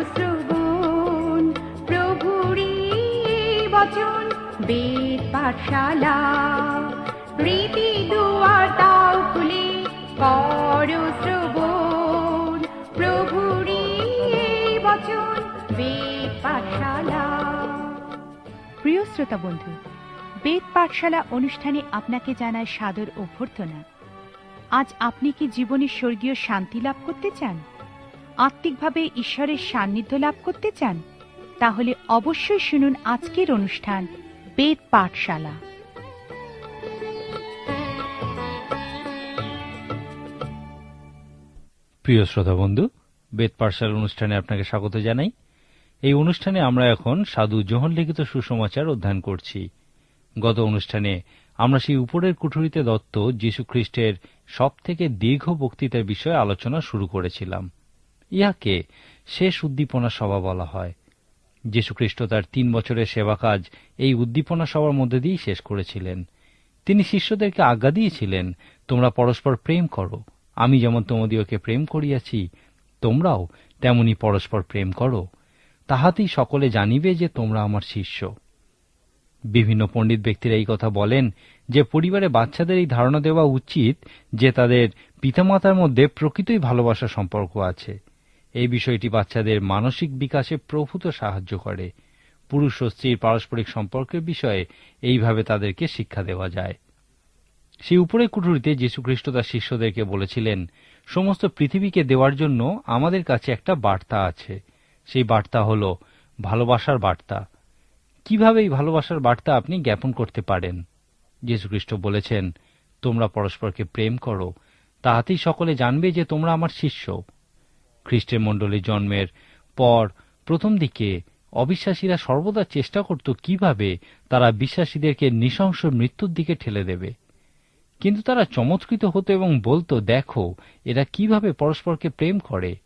শ্রবণ। প্রভুরি বচন, বেদ পাঠশালা। প্রীতি দুয়ার তাও খুলে কর শ্রবণ। প্রভুরি বচন, বেদ পাঠশালা। প্রিয় শ্রোতা বন্ধু, বেদ পাঠশালা অনুষ্ঠানে আপনাকে জানায় সাদর অভ্যর্থনা। আজ আপনি কি জীবনে স্বর্গীয় শান্তি লাভ করতে চান? আত্মিকভাবে ঈশ্বরের সান্নিধ্য লাভ করতে চান, তাহলে অবশ্যই শুনুন আজকের অনুষ্ঠান, বেদ পাঠশালা। প্রিয় শ্রোতা বন্ধু, বেদ পাঠশাল অনুষ্ঠানে আপনাকে স্বাগত জানাই। এই অনুষ্ঠানে আমরা এখন সাধু জোহন লিখিত সুসমাচার অধ্যয়ন করছি। গত অনুষ্ঠানে আমরা সেই উপরের কুঠুরিতে দত্ত যীশু খ্রিস্টের সব থেকে দীর্ঘ বক্তৃতার বিষয়ে আলোচনা শুরু করেছিলাম। ইহাকে শেষ উদ্দীপনা সভা বলা হয়। যীশুখ্রিস্ট তার তিন বছরের সেবা কাজ এই উদ্দীপনা সভার মধ্যে দিয়েই শেষ করেছিলেন। তিনি শিষ্যদেরকে আজ্ঞা দিয়েছিলেন, তোমরা পরস্পর প্রেম করো। আমি যেমন তোমাদিওকে প্রেম করিয়াছি, তোমরাও তেমনি পরস্পর প্রেম করো। তাহাতেই সকলে জানিবে যে তোমরা আমার শিষ্য। বিভিন্ন পণ্ডিত ব্যক্তিরা এই কথা বলেন যে পরিবারে বাচ্চাদের এই ধারণা দেওয়া উচিত যে তাদের পিতামাতার মধ্যে প্রকৃতই ভালোবাসার সম্পর্ক আছে। এই বিষয়টি বাচ্চাদের মানসিক বিকাশে প্রভূত সাহায্য করে। পুরুষ ও স্ত্রীর পারস্পরিক সম্পর্কের বিষয়ে এইভাবে তাদেরকে শিক্ষা দেওয়া যায়। সেই উপরের কুঠুরিতে যীশুখ্রিস্ট তার শিষ্যদেরকে বলেছিলেন, সমস্ত পৃথিবীকে দেওয়ার জন্য আমাদের কাছে একটা বার্তা আছে। সেই বার্তা হল, ভালোবাসার বার্তা। কীভাবে এই ভালোবাসার বার্তা আপনি জ্ঞাপন করতে পারেন? যীশুখ্রিস্ট বলেছেন, তোমরা পরস্পরকে প্রেম করো। তাহাতেই সকলে জানবে যে তোমরা আমার শিষ্য। খ্রিস্টের মণ্ডলীর জন্মের পর প্রথম দিকে অবিশ্বাসীরা সর্বদা চেষ্টা করত কীভাবে তারা বিশ্বাসীদেরকে নৃশংস মৃত্যুর দিকে ঠেলে দেবে। কিন্তু তারা চমৎকৃত হতো এবং বলতো, দেখো, এরা কীভাবে পরস্পরকে প্রেম করে?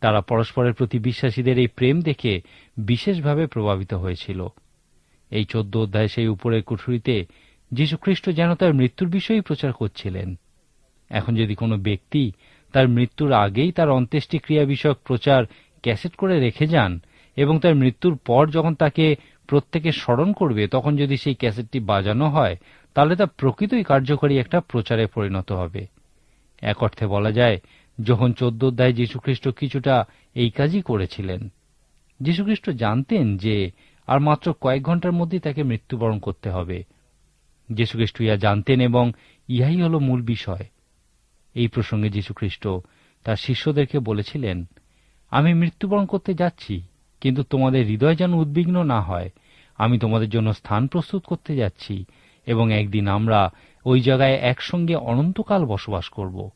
তারা পরস্পরের প্রতি বিশ্বাসীদের এই প্রেম দেখে বিশেষভাবে প্রভাবিত হয়েছিল। এই চোদ্দ অধ্যায় সেই উপরের কুঠুরিতে যীশুখ্রিস্ট যেন তার মৃত্যুর বিষয়েই প্রচার করছিলেন। এখন যদি কোনো ব্যক্তি তার মৃত্যুর আগেই তার অন্ত্যেষ্টিক্রিয়া বিষয়ক প্রচার ক্যাসেট করে রেখে যান এবং তার মৃত্যুর পর যখন তাকে প্রত্যেকে স্মরণ করবে, তখন যদি সেই ক্যাসেটটি বাজানো হয়, তাহলে তা প্রকৃতই কার্যকরী একটা প্রচারে পরিণত হবে। এক অর্থে বলা যায়, যখন চোদ্দ অধ্যায় যীশুখ্রিস্ট কিছুটা এই কাজই করেছিলেন। যীশুখ্রিস্ট জানতেন যে আর মাত্র কয়েক ঘণ্টার মধ্যেই তাকে মৃত্যুবরণ করতে হবে। যীশুখ্রিস্ট ইহা জানতেন এবং ইহাই হল মূল বিষয়। এই প্রসঙ্গে যীশুখ্রিস্ট তার শিষ্যদেরকে বলেছিলেন, আমি মৃত্যুবরণ করতে যাচ্ছি, কিন্তু তোমাদের হৃদয় যেন উদ্বিগ্ন না হয়। আমি তোমাদের জন্য স্থান প্রস্তুত করতে যাচ্ছি, এবং একদিন আমরা ওই জায়গায় একসঙ্গে অনন্তকাল বসবাস করব।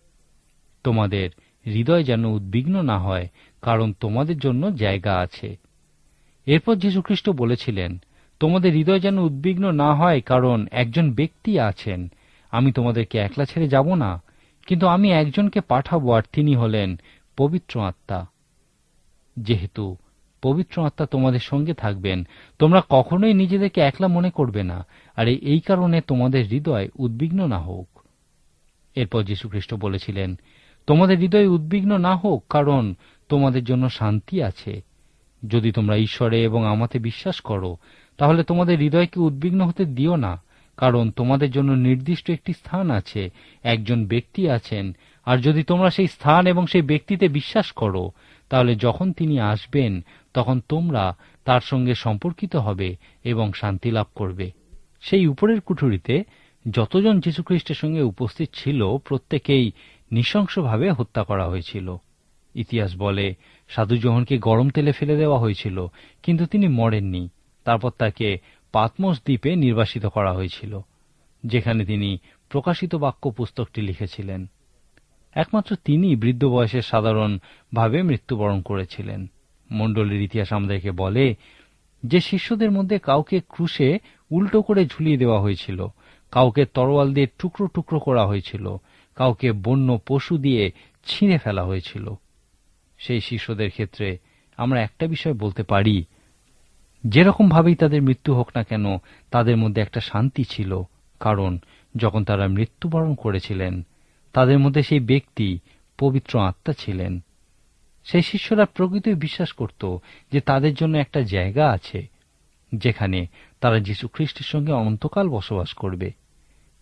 তোমাদের হৃদয় যেন উদ্বিগ্ন না হয়, কারণ তোমাদের জন্য জায়গা আছে। এরপর যীশুখ্রিস্ট বলেছিলেন, তোমাদের হৃদয় যেন উদ্বিগ্ন না হয়, কারণ একজন ব্যক্তি আছেন। আমি তোমাদেরকে একলা ছেড়ে যাব না কিন্তু আমি একজনকে পাঠাবো আর তিনি হলেন পবিত্র আত্মা। যেহেতু পবিত্র আত্মা তোমাদের সঙ্গে থাকবেন, তোমরা কখনোই নিজেদেরকে একলা মনে করবে না, আর এই কারণে তোমাদের হৃদয় উদ্বিগ্ন না হোক। এরপর যীশুখ্রিস্ট বলেছিলেন, তোমাদের হৃদয় উদ্বিগ্ন না হোক, কারণ তোমাদের জন্য শান্তি আছে। যদি তোমরা ঈশ্বরে এবং আমাতে বিশ্বাস করো, তাহলে তোমাদের হৃদয়কে উদ্বিগ্ন হতে দিও না। কারণ তোমাদের জন্য নির্দিষ্ট একটি স্থান আছে, একজন ব্যক্তি আছেন, আর যদি তোমরা সেই স্থান এবং সেই ব্যক্তিতে বিশ্বাস করো, তাহলে যখন তিনি আসবেন, তখন তোমরা তার সঙ্গে সম্পর্কিত হবে এবং শান্তি লাভ করবে। সেই উপরের কুঠুরিতে যতজন যীশুখ্রিস্টের সঙ্গে উপস্থিত ছিল, প্রত্যেকেই নৃশংসভাবে হত্যা করা হয়েছিল। ইতিহাস বলে, সাধু জোহনকে গরম তেলে ফেলে দেওয়া হয়েছিল, কিন্তু তিনি মরেননি। তারপর তাকে পাতমস দ্বীপে নির্বাসিত করা হয়েছিল, যেখানে তিনি প্রকাশিত বাক্য পুস্তকটি লিখেছিলেন। একমাত্র তিনি বৃদ্ধ বয়সে সাধারণভাবে মৃত্যুবরণ করেছিলেন। মণ্ডলীর ইতিহাস আমাদেরকে বলে যে শিষ্যদের মধ্যে কাউকে ক্রুশে উল্টো করে ঝুলিয়ে দেওয়া হয়েছিল, কাউকে তরোয়াল দিয়ে টুকরো টুকরো করা হয়েছিল, কাউকে বন্য পশু দিয়ে ছিঁড়ে ফেলা হয়েছিল। সেই শিষ্যদের ক্ষেত্রে আমরা একটা বিষয় বলতে পারি যেরকম ভাবেই তাদের মৃত্যু হোক না কেন, তাদের মধ্যে একটা শান্তি ছিল, কারণ যখন তারা মৃত্যুবরণ করেছিলেন, তাদের মধ্যে সেই ব্যক্তি পবিত্র আত্মা ছিলেন। সেই শিষ্যরা প্রকৃতই বিশ্বাস করত যে তাদের জন্য একটা জায়গা আছে, যেখানে তারা যীশু খ্রিস্টের সঙ্গে অনন্তকাল বসবাস করবে।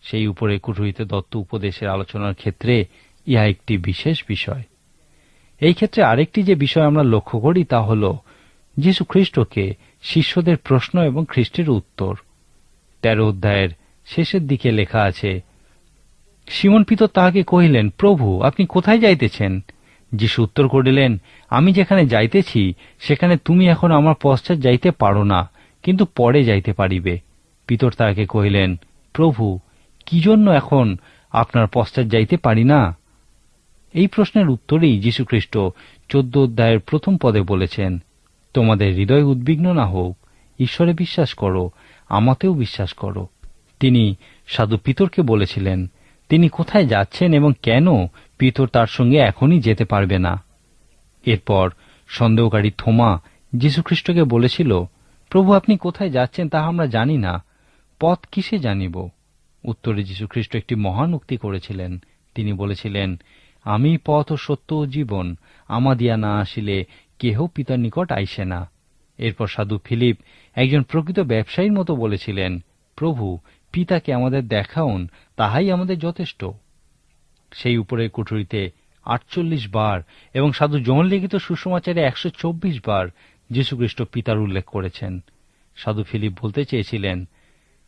সেই উপরে কুঠুরিতে দত্ত উপদেশের আলোচনার ক্ষেত্রে ইহা একটি বিশেষ বিষয়। এই ক্ষেত্রে আরেকটি যে বিষয় আমরা লক্ষ্য করি তা হল, যীশু খ্রিস্টকে শিষ্যদের প্রশ্ন এবং খ্রিস্টের উত্তর। তেরো অধ্যায়ের শেষের দিকে লেখা আছে সিমন পিতর তাহাকে কহিলেন, প্রভু, আপনি কোথায় যাইতেছেন? যিশু উত্তর করিলেন, আমি যেখানে যাইতেছি, সেখানে তুমি এখন আমার পশ্চাৎ যাইতে পারো না, কিন্তু পরে যাইতে পারিবে। পিতর তাহাকে কহিলেন, প্রভু, কি জন্য এখন আপনার পশ্চাৎ যাইতে পারি না? এই প্রশ্নের উত্তরেই যীশুখ্রিস্ট চোদ্দ অধ্যায়ের প্রথম পদে বলেছেন তোমাদের হৃদয় উদ্বিগ্ন না হোক, ঈশ্বরে বিশ্বাস করো আমাতেও বিশ্বাস করো। তিনি সাধু পিতরকে বলেছিলেন, তিনি কোথায় যাচ্ছেন এবং কেন পিতর তার সঙ্গে এখনই যেতে পারবে না? এরপর সন্দেহকারী থোমা যীশুখ্রিস্টকে বলেছিল, প্রভু, আপনি কোথায় যাচ্ছেন তা আমরা জানি না। পথ কিসে জানিব? উত্তরে যীশুখ্রিস্ট একটি মহান উক্তি করেছিলেন। তিনি বলেছিলেন, আমি পথ ও সত্য ও জীবন। আমা দিয়া না আসিলে কেহ পিতার নিকট আইসে না। এরপর সাধু ফিলিপ একজন প্রকৃত ব্যবসায়ীর মতো বলেছিলেন, প্রভু, পিতাকে আমাদের দেখাউন, তাহাই আমাদের যথেষ্ট। সেই উপরের কুঠুরিতে আটচল্লিশ বার এবং সাধু জন লিখিত সুষমাচারে একশো চব্বিশ বার যীশুখ্রিস্ট পিতার উল্লেখ করেছেন। সাধু ফিলিপ বলতে চেয়েছিলেন,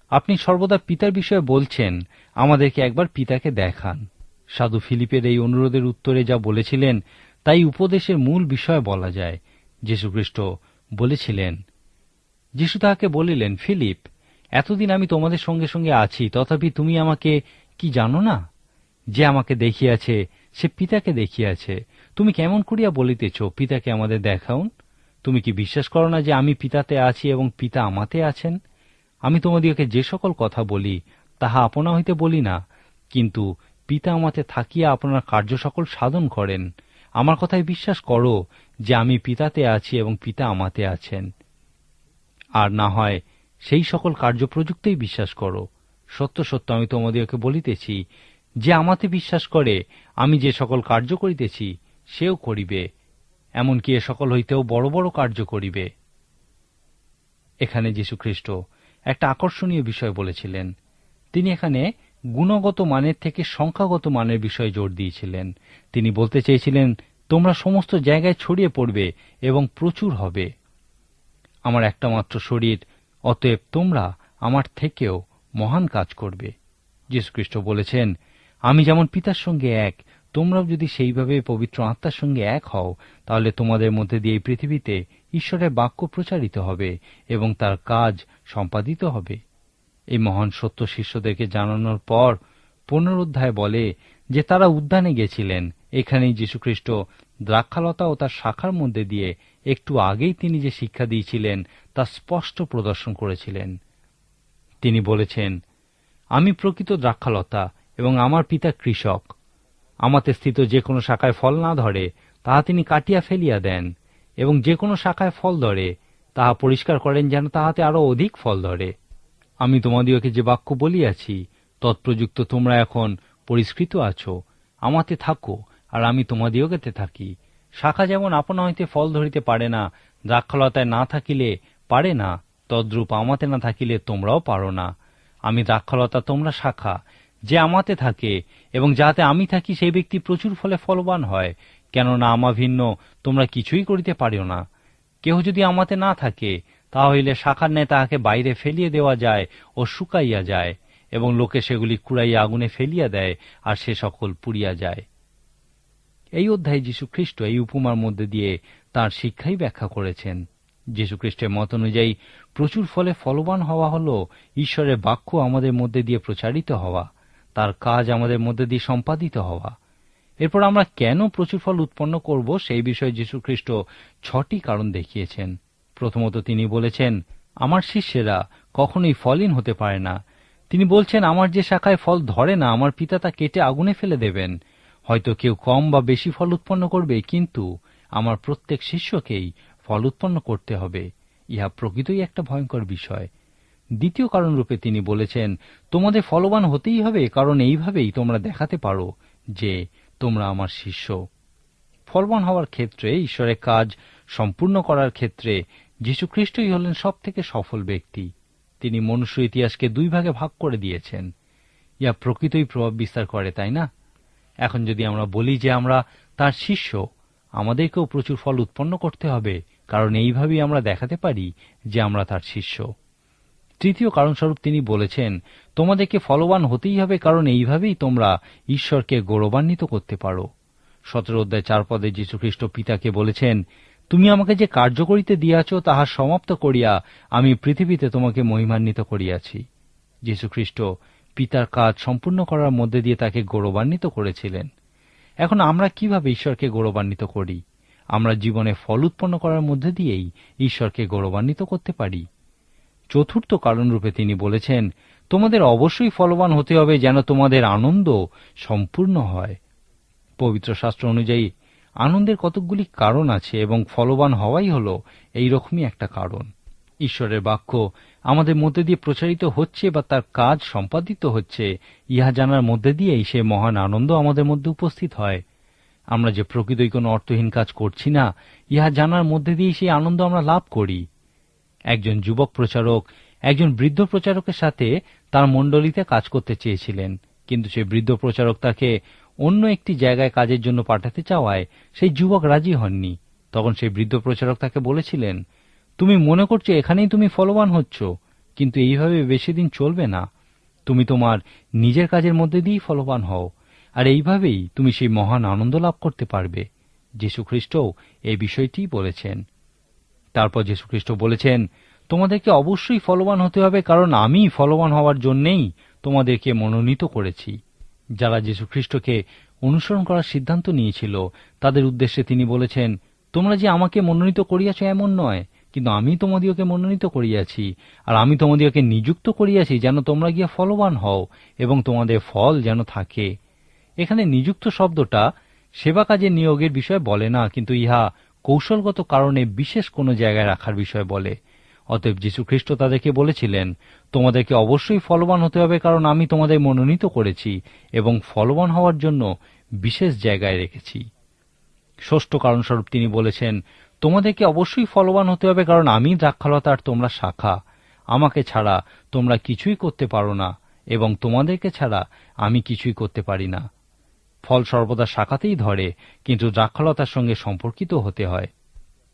আপনি সর্বদা পিতার বিষয়ে বলছেন, আমাদেরকে একবার পিতাকে দেখান। সাধু ফিলিপের এই অনুরোধের উত্তরে যা বলেছিলেন তাই উপদেশের মূল বিষয় বলা যায়। যীশুখ্রিস্ট বলেছিলেন, যীশু তাহাকে বলিলেন, ফিলিপ, এতদিন আমি তোমাদের সঙ্গে সঙ্গে আছি, তথাপি তুমি আমাকে কি জানো না? যে আমাকে দেখিয়াছে, সে পিতাকে দেখিয়াছে। তুমি কেমন করিয়া বলিতেছ, পিতাকে আমাদের দেখাউন তুমি কি বিশ্বাস করো না যে আমি পিতাতে আছি এবং পিতা আমাতে আছেন? আমি তোমাদিগকে যে সকল কথা বলি, তাহা আপনা হইতে বলি না, কিন্তু পিতা আমাতে থাকিয়া আপনার কার্য সকল সাধন করেন। আমার কথায় বিশ্বাস করো যে আমি পিতাতে আছি এবং পিতা আমাতে আছেন। আর না হয় সেই সকল কার্য কার্যপ্রযুক্তেই বিশ্বাস করো। সত্য সত্য আমি তোমাদিগকে বলিতেছি, যে আমাতে বিশ্বাস করে, আমি যে সকল কার্য করিতেছি, সেও করিবে, এমনকি এ সকল হইতেও বড় বড় কার্য করিবে। এখানে যীশুখ্রিস্ট একটা আকর্ষণীয় বিষয় বলেছিলেন। তিনি এখানে গুণগত মানের থেকে সংখ্যাগত মানের বিষয়ে জোর দিয়েছিলেন। তিনি বলতে চেয়েছিলেন, তোমরা সমস্ত জায়গায় ছড়িয়ে পড়বে এবং প্রচুর হবে। আমার একটা মাত্র শরীর, অতএব তোমরা আমার থেকেও মহান কাজ করবে। যীশুখ্রিস্ট বলেছেন, আমি যেমন পিতার সঙ্গে এক, তোমরাও যদি সেইভাবে পবিত্র আত্মার সঙ্গে এক হও, তাহলে তোমাদের মধ্যে দিয়ে এই পৃথিবীতে ঈশ্বরের বাক্য প্রচারিত হবে এবং তার কাজ সম্পাদিত হবে। এই মহান সত্য শিষ্যদেরকে জানানোর পর পুনরুদ্ধায় বলে যে তারা উদ্যানে গেছিলেন। এখানেই যীশুখ্রিস্ট দ্রাক্ষালতা ও তার শাখার মধ্যে দিয়ে একটু আগেই তিনি যে শিক্ষা দিয়েছিলেন, তা স্পষ্ট প্রদর্শন করেছিলেন। তিনি বলেছেন, আমি প্রকৃত দ্রাক্ষালতা এবং আমার পিতা কৃষক। আমাতে স্থিত যে কোনো শাখায় ফল না ধরে, তাহা তিনি কাটিয়া ফেলিয়া দেন এবং যে কোনো শাখায় ফল ধরে, তাহা পরিষ্কার করেন যেন তাহাতে আরও অধিক ফল ধরে। আমি তোমাদিওকে যে বাক্য বলিয়াছি, তৎপ্রযুক্ত তোমরা এখন পরিষ্কৃত আছো। আমাতে থাকো, আর আমি তোমাদিওকেতে থাকি। শাখা যেমন আপনা হইতে ফল ধরিতে পারে না, দ্রাক্ষলতায় না থাকিলে পারে না, তদ্রূপ আমাতে না থাকিলে তোমরাও পারো না। আমি দ্রাক্ষলতা তোমরা শাখা, যে আমাতে থাকে, এবং যাতে আমি থাকি, সেই ব্যক্তি প্রচুর ফলে ফলবান হয়, কেননা আমা ভিন্ন তোমরা কিছুই করিতে পারিও না। কেহ যদি আমাতে না থাকে তা হইলে শাখার ন্যায় তাহাকে বাইরে ফেলিয়ে দেওয়া যায় ও শুকাইয়া যায়, এবং লোকে সেগুলি কুড়াইয়া আগুনে ফেলিয়া দেয়, আর সে সকল পুড়িয়া যায়। এই অধ্যায়ে যীশুখ্রিস্ট এই উপমার মধ্যে দিয়ে তার শিক্ষাই ব্যাখ্যা করেছেন। যীশুখ্রিস্টের মত অনুযায়ী, প্রচুর ফলে ফলবান হওয়া হল, ঈশ্বরের বাক্য আমাদের মধ্যে দিয়ে প্রচারিত হওয়া, তার কাজ আমাদের মধ্যে দিয়ে সম্পাদিত হওয়া। এরপর আমরা কেন প্রচুর ফল উৎপন্ন করব সেই বিষয়ে যীশুখ্রিস্ট ছটি কারণ দেখিয়েছেন। প্রথমত তিনি বলেছেন, আমার শিষ্যেরা কখনোই ফলহীন হতে পারে না। তিনি বলছেন, আমার যে শাখায় ফল ধরে না, আমার পিতা তা কেটে আগুনে ফেলে দেবেন। হয়তো কেউ কম বা বেশি ফল উৎপন্ন করবে, কিন্তু আমার প্রত্যেক শিষ্যকেই ফল উৎপন্ন করতে হবে। ইহা প্রকৃতই একটা ভয়ঙ্কর বিষয়। দ্বিতীয় কারণরূপে তিনি বলেছেন, তোমাদের ফলবান হতেই হবে, কারণ এইভাবেই তোমরা দেখাতে পারো যে তোমরা আমার শিষ্য। ফলবান হওয়ার ক্ষেত্রে, ঈশ্বরের কাজ সম্পূর্ণ করার ক্ষেত্রে যীশু খ্রিস্টই হলেন সব থেকে সফল ব্যক্তি। তিনি মনুষ্য ইতিহাসকে দুই ভাগে ভাগ করে দিয়েছেন। ইয়া প্রকৃতই প্রভাব বিস্তার করে, তাই না? এখন যদি আমরা বলি যে আমরা তার শিষ্য, আমাদেরকেও প্রচুর ফল উৎপন্ন করতে হবে, কারণ এইভাবেই আমরা দেখাতে পারি যে আমরা তার শিষ্য। তৃতীয় কারণস্বরূপ তিনি বলেছেন, তোমাদেরকে ফলবান হতেই হবে, কারণ এইভাবেই তোমরা ঈশ্বরকে গৌরবান্বিত করতে পারো। সতেরো অধ্যায় চার পদে যীশুখ্রিস্ট পিতাকে বলেছেন তুমি আমাকে যে কার্য করিতে দিয়াছ, তাহা সমাপ্ত করিয়া আমি পৃথিবীতে তোমাকে মহিমান্বিত করিয়াছি। যীশুখ্রিস্ট পিতার কাজ সম্পূর্ণ করার মধ্যে দিয়ে তাকে গৌরবান্বিত করেছিলেন। এখন আমরা কীভাবে ঈশ্বরকে গৌরবান্বিত করি? আমরা জীবনে ফল উৎপন্ন করার মধ্যে দিয়েই ঈশ্বরকে গৌরবান্বিত করতে পারি। চতুর্থ কারণরূপে তিনি বলেছেন, তোমাদের অবশ্যই ফলবান হতে হবে যেন তোমাদের আনন্দ সম্পূর্ণ হয়। পবিত্র শাস্ত্র অনুযায়ী আনন্দের কতকগুলি কারণ আছে এবং ফলবান হওয়াই হল এই রকমই একটা কারণ। ঈশ্বরের বাক্য, আমাদের মধ্যে দিয়ে প্রচারিত হচ্ছে বা তার কাজ সম্পাদিত হচ্ছে, ইহা জানার মধ্যে দিয়েই সে মহান আনন্দ আমাদের মধ্যে উপস্থিত হয়। আমরা যে প্রকৃতই কোনো অর্থহীন কাজ করছি না, ইহা জানার মধ্যে দিয়েই সেই আনন্দ আমরা লাভ করি। একজন যুবক প্রচারক, একজন বৃদ্ধ প্রচারকের সাথে তার মণ্ডলীতে কাজ করতে চেয়েছিলেন, কিন্তু সেই বৃদ্ধ প্রচারক তাকে অন্য একটি জায়গায় কাজের জন্য পাঠাতে চাওয়ায় সেই যুবক রাজি হননি। তখন সেই বৃদ্ধ প্রচারক তাকে বলেছিলেন, তুমি মনে করছ এখানেই তুমি ফলবান হচ্ছ, কিন্তু এইভাবে বেশি দিন চলবে না। তুমি তোমার নিজের কাজের মধ্যে দিয়েই ফলবান হও, আর এইভাবেই তুমি সেই মহান আনন্দ লাভ করতে পারবে। যীশুখ্রিস্টও এই বিষয়টিই বলেছেন। তারপর যীশুখ্রিস্ট বলেছেন, তোমাদেরকে অবশ্যই ফলবান হতে হবে, কারণ আমি ফলবান হওয়ার জন্যেই তোমাদেরকে মনোনীত করেছি। যারা যীশুখ্রিস্টকে অনুসরণ করার সিদ্ধান্ত নিয়েছিল, তাদের উদ্দেশ্যে তিনি বলেছেন, তোমরা যে আমাকে মনোনীত করিয়াছ এমন নয়, কিন্তু আমি তোমাদিওকে মনোনীত করিয়াছি, আর আমি তোমাদিওকে নিযুক্ত করিয়াছি যেন তোমরা গিয়া ফলবান হও এবং তোমাদের ফল যেন থাকে। এখানে নিযুক্ত শব্দটা সেবা কাজে নিয়োগের বিষয় বলে না, কিন্তু ইহা কৌশলগত কারণে বিশেষ কোনো জায়গায় রাখার বিষয় বলে। অতএব যীশুখ্রিস্ট তাদেরকে বলেছিলেন, তোমাদেরকে অবশ্যই ফলবান হতে হবে কারণ আমি তোমাদের মনোনীত করেছি এবং ফলবান হওয়ার জন্য বিশেষ জায়গায় রেখেছি। ষষ্ঠ কারণস্বরূপ তিনি বলেছেন, তোমাদেরকে অবশ্যই ফলবান হতে হবে কারণ আমি দ্রাক্ষালতার তোমরা শাখা। আমাকে ছাড়া তোমরা কিছুই করতে পারো না এবং তোমাদেরকে ছাড়া আমি কিছুই করতে পারি না। ফল সর্বদা শাখাতেই ধরে, কিন্তু দ্রাক্ষলতার সঙ্গে সম্পর্কিত হতে হয়।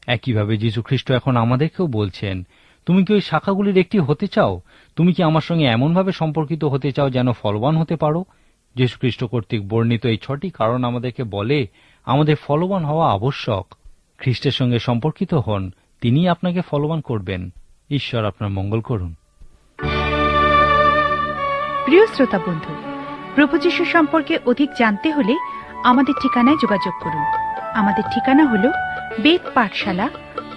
একইভাবে যীশুখ্রিস্ট এখন আমাদেরকেও বলছেন তুমি কি ওই শাখাগুলির একটি হতে চাও? তুমি কি আমার সঙ্গে এমনভাবে সম্পর্কিত হতে চাও যেন ফলবান হতে পারো? যীশুখ্রিস্ট কর্তৃক বর্ণিত এই ছটি কারণ আমাদেরকে বলে, আমাদের ফলবান হওয়া আবশ্যক। খ্রিস্টের সঙ্গে সম্পর্কিত হন তিনি আপনাকে ফলবান করবেন। ঈশ্বর আপনার মঙ্গল করুন। প্রিয় শ্রোতা বন্ধু, প্রভু যীশু সম্পর্কে অধিক জানতে হলে আমাদের ঠিকানায় যোগাযোগ করুন। আমাদের ঠিকানা হল বেদ পাঠশালা